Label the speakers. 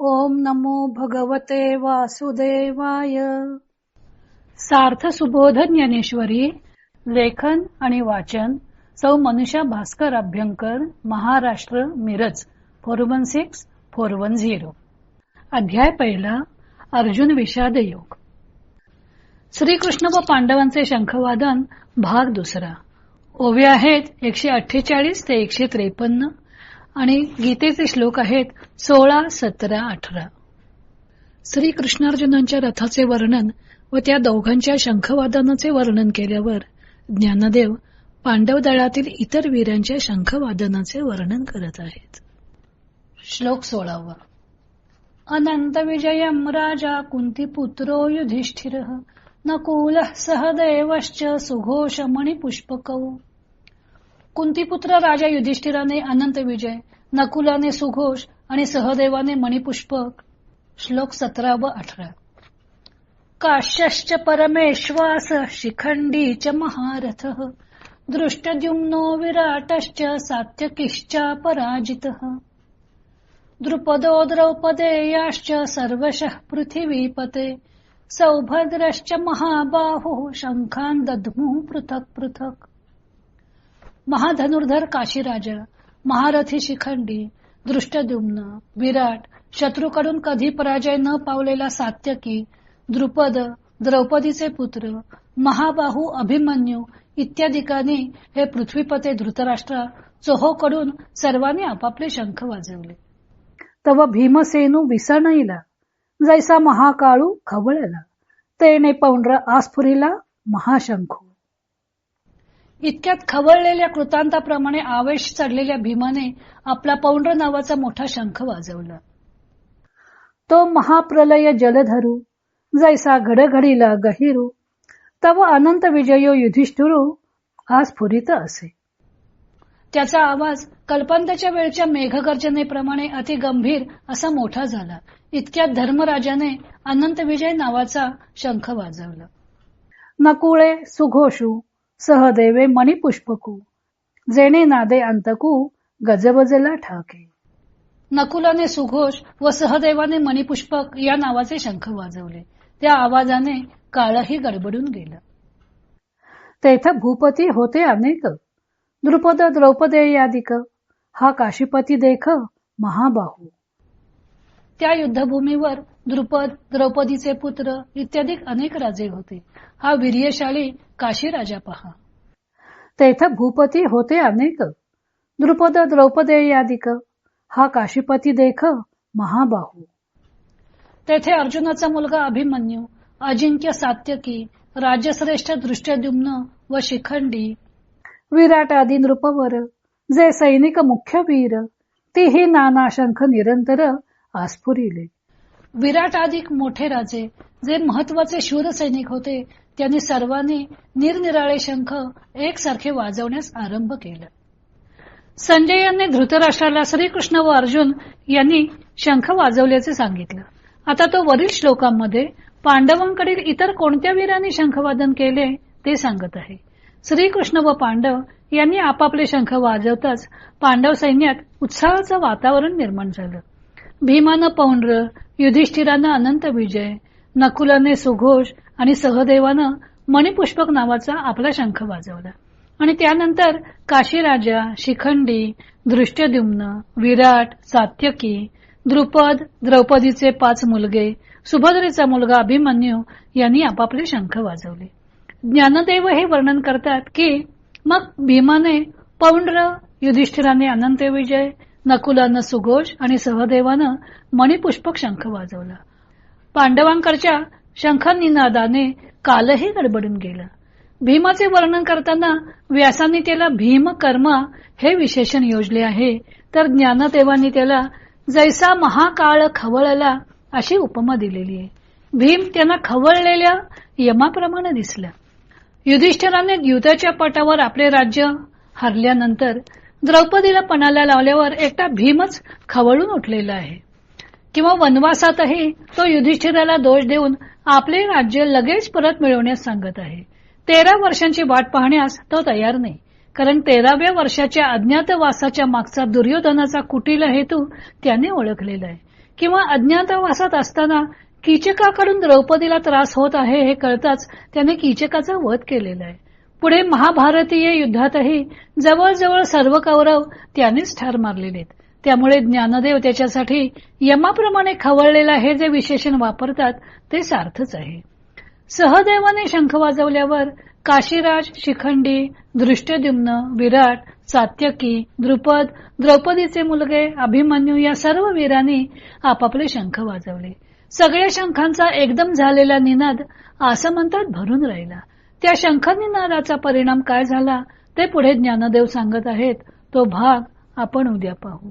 Speaker 1: ओम नमो भगवते वासुदेवाय. सार्थ सुबोध ज्ञानेश्वरी लेखन आणि वाचन सौ Manusha Bhaskar Abhyankar Maharashtra Miraj four one six four one zero. अध्याय पहिला अर्जुन विषाद योग श्रीकृष्ण व पांडवांचे शंखवादन भाग दुसरा. ओवे आहेत एकशे अठ्ठेचाळीस ते एकशे त्रेपन्न आणि गीतेचे श्लोक आहेत सोळा सतरा अठरा. श्री कृष्णार्जुनांच्या रथाचे वर्णन व त्या दोघांच्या शंखवादनाचे वर्णन केल्यावर ज्ञानदेव पांडव दळातील इतर वीरांच्या शंखवादनाचे वर्णन करत आहेत. श्लोक सोळावा. अनंत विजयम राजा कुंतीपुत्रो युधिष्ठिर नकुल सहदैवश्च सुघोष मणिपुष्पकौ। कुंतीपुत्र राजा युधिष्ठिराने अनंत विजय नकुलाने सुघोष आणि सहदेवाने मणिपुष्पक. श्लोक सतरा व अठरा. काश्यश्च परमेश्वास शिखंडी च महारथ दृष्टद्युम्नो विराटश्च सात्यकिश्च पराजित. द्रुपदो द्रौपदेयाश्च सर्वशः पृथिवीपते सौभद्रश्च महाबाहुः शंखान दद्मुः पृथक पृथक. महाधनुर्धर काशीराजा महारथी शिखंडी दृष्टद्युम्न विराट शत्रूकडून कधी पराजय न पावलेला सात्यकी द्रुपद द्रौपदीचे पुत्र महाबाहू अभिमन्यू इत्यादिकांनी हे पृथ्वीपते धृतराष्ट्र चोहोकडून सर्वांनी आपापले शंख वाजवले. तव भीमसेनू विसणईला जैसा महाकाळू खवळला तेने पौंड्र आस्फुरीला महाशंखू. इतक्यात खवळलेल्या कृतांताप्रमाणे आवेश चढलेल्या भीमाने आपला पौंड्र नावाचा मोठा शंख वाजवला. तो महाप्रलय जलधरू जैसा घडघडीला गहिरू तव अनंत विजयो युधिष्ठिरू आज स्फुरित असे. त्याचा आवाज कल्पांताच्या वेळच्या मेघगर्जनेप्रमाणे अति गंभीर असा मोठा झाला. इतक्यात धर्मराजाने अनंत विजय नावाचा शंख वाजवला. नकुळे सुघोषू सहदेवे मणिपुष्पकू जेणे नादे अंतकू गजबजला ठाके. नकुलाने सुघोष व सहदेवाने मणिपुष्पक या नावाचे शंख वाजवले. त्या आवाजाने काळही गडबडून गेलं. तेथ भूपती होते अनेक. द्रुपद यादिक हा काशीपती देख महाबाहू. त्या युद्धभूमीवर द्रुपद द्रौपदीचे पुत्र इत्यादी अनेक राजे होते. हा वीर्यशाली काशी राजा पहा. तेथ भूपती होते अनेक. द्रुपद द्रौपदेयादिक हा काशीपती देख महाबाहू. तेथे अर्जुनाचा मुलगा अभिमन्यू अजिंक्य सात्यकी राजश्रेष्ठ दृष्ट्यद्युम्न व शिखंडी. विराट आदी नृपवर जे सैनिक मुख्य वीर तीही नाना शंख निरंतर आस्फुरिले विराट अधिक मोठे राजे. जे महत्त्वाचे शूर सैनिक होते त्यांनी सर्वांनी निरनिराळे शंख एकसारखे वाजवण्यास आरंभ केला. संजय यांनी धृतराष्ट्राला श्रीकृष्ण व अर्जुन यांनी शंख वाजवल्याचे सांगितलं. आता तो वरील श्लोकांमध्ये पांडवांकडील इतर कोणत्या वीरांनी शंखवादन केले ते सांगत आहे. श्रीकृष्ण व पांडव यांनी आपापले शंख वाजवताच पांडव सैन्यात उत्साहाचं वातावरण निर्माण झालं. भीमानं पौंड्र युधिष्ठिरानं अनंत विजय नकुलाने सुघोष आणि सहदेवानं मणिपुष्पक नावाचा आपला शंख वाजवला. आणि त्यानंतर काशीराजा शिखंडी दृष्ट्यद्युम्न विराट सात्यकी द्रुपद द्रौपदीचे पाच मुलगे सुभद्रेचा मुलगा अभिमन्यू यांनी आपापले शंख वाजवले. ज्ञानदेव हे वर्णन करतात की मग भीमाने पौंड्र युधिष्ठिराने अनंत विजय नकुलानं सुघोष आणि सहदेवानं मणिपुष्पक शंख वाजवला. पांडवांकडच्या शंखनिनादाने कालही गडबडून गेला. भीमाचे वर्णन करताना व्यासांनी त्याला भीम कर्मा हे विशेषण योजले आहे तर ज्ञानदेवांनी त्याला जैसा महाकाळ खवळला अशी उपमा दिलेली आहे. भीम त्यांना खवळलेल्या यमाप्रमाणे दिसला. युधिष्ठिराने युद्धाच्या पटावर आपले राज्य हरल्यानंतर द्रौपदीला पणाला लावल्यावर एकटा भीमच खवळून उठलेला आहे. किंवा वनवासातही तो युधिष्ठिराला दोष देऊन आपले राज्य लगेच परत मिळवण्यास सांगत आहे. तेरा वर्षांची वाट पाहण्यास तो तयार नाही. कारण तेराव्या वर्षाच्या अज्ञातवासाच्या मागचा दुर्योधनाचा कुटील हेतू त्याने ओळखलेला आहे. किंवा अज्ञातवासात असताना कीचकाकडून द्रौपदीला त्रास होत आहे हे कळताच त्याने कीचकाचा वध केलेला आहे. पुढे महाभारतीय युद्धातही जवळजवळ सर्व कौरव त्यांनीच ठार मारलेले त्यामुळे ज्ञानदेव त्याच्यासाठी यमाप्रमाणे खवळलेला हे जे विशेषण वापरतात ते सार्थच आहे. सहदेवाने शंख वाजवल्यावर काशीराज शिखंडी दृष्टद्युम्न विराट सात्यकी द्रुपद द्रौपदीचे मुलगे अभिमन्यू या सर्व वीरांनी आपापले शंख वाजवले. सगळ्या शंखांचा एकदम झालेला निनाद आसमंतात भरून राहिला. त्या शंखनिनादाचा परिणाम काय झाला ते पुढे ज्ञानदेव सांगत आहेत. तो भाग आपण उद्या पाहू.